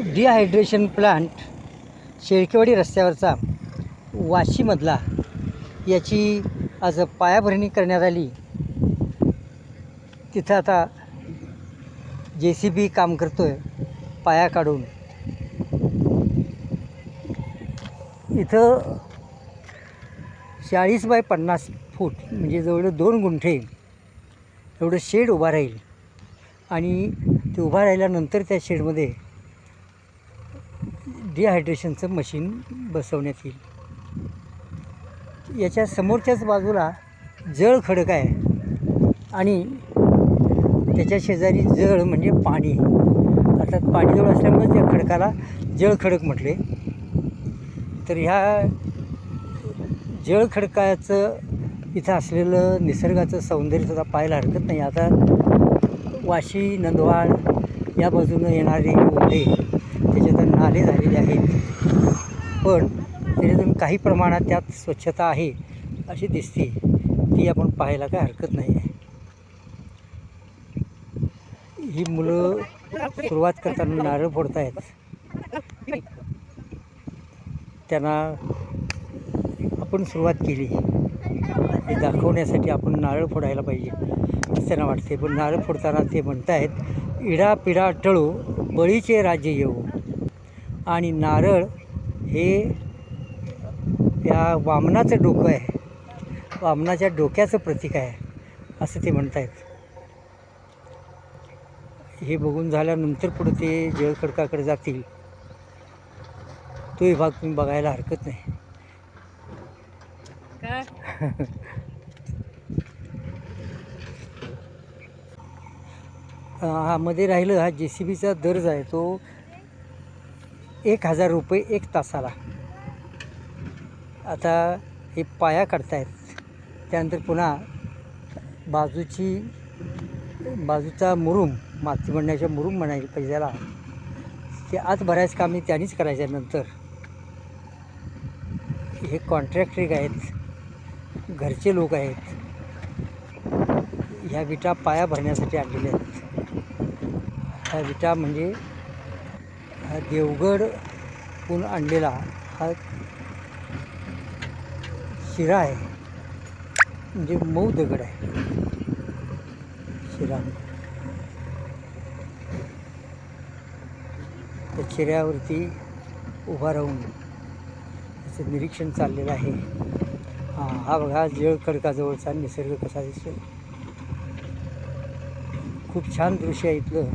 Dehydration plant Shelkewadi रस्त्यावरचा वाशीमधला याची आज पायाभरणी करण्यात आली. तिथं आता जे सी बी काम करतो आहे पाया काढून. इथं चाळीस बाय पन्नास फूट म्हणजे जवळ दोन गुंठे एवढं शेड उभा राहील. आणि ते उभा राहिल्यानंतर त्या शेडमध्ये डिहायड्रेशनचं मशीन बसवण्यात येईल. याच्या समोरच्याच बाजूला जळ खडक आहे आणि त्याच्या शेजारी जळ म्हणजे पाणी. अर्थात पाणीजवळ असल्यामुळे त्या खडकाला जळ खडक म्हटले. तर ह्या जळ खडकाचं इथं असलेलं निसर्गाचं सौंदर्य सुद्धा पाहायला हरकत नाही. आता वाशी नंदवाड या बाजूनं येणारे ओढे त्याच्यातून नाले झालेले आहेत. पण त्याच्यातून काही प्रमाणात त्यात स्वच्छता आहे अशी दिसते. ती आपण पाहायला काय हरकत नाही. आहे ही मुलं सुरुवात करताना नारळ फोडत आहेत त्यांना आपण सुरुवात केली. हे दाखवण्यासाठी आपण नारळ फोडायला पाहिजे. असं त्यांना वाटते पण नारळ फोडताना ते म्हणत आहेत इडा पिडा टळू बळीचे राज्य येऊ. आणि नारळ हे या वामनाचं डोकं आहे. वामनाच्या डोक्याचं प्रतीक आहे असं ते म्हणत आहेत हे बघून झाल्यानंतर पुढे ते जळखडकाकडे जातील. तोही भाग तुम्ही बघायला हरकत नाही. हा मध्ये राहिलं हा जे सी बीचा दर्ज आहे तो एक हजार रुपये एक तासाला. आता हे पाया काढतायत. त्यानंतर पुन्हा बाजूची बाजूचा मुरुम माती म्हणण्याच्या मुरुम म्हणायचे पाहिजे त्याला. ते आत बऱ्याच कामे त्यांनीच करायच्या नंतर. हे कॉन्ट्रॅक्टरी आहेत. घरचे लोक आहेत. ह्या विटा पाया भरण्यासाठी आणलेल्या आहेत. ह्या विटा म्हणजे हा देवगडहून आणलेला हा शिरा आहे. म्हणजे मऊ दगड आहे. शिरा. त्या शिऱ्यावरती उभा राहून त्याचं निरीक्षण चाललेलं आहे. हा हा बघा जळ कडकाजवळचा निसर्ग कसा दिसतोय. खूप छान दृश्य आहे इथलं.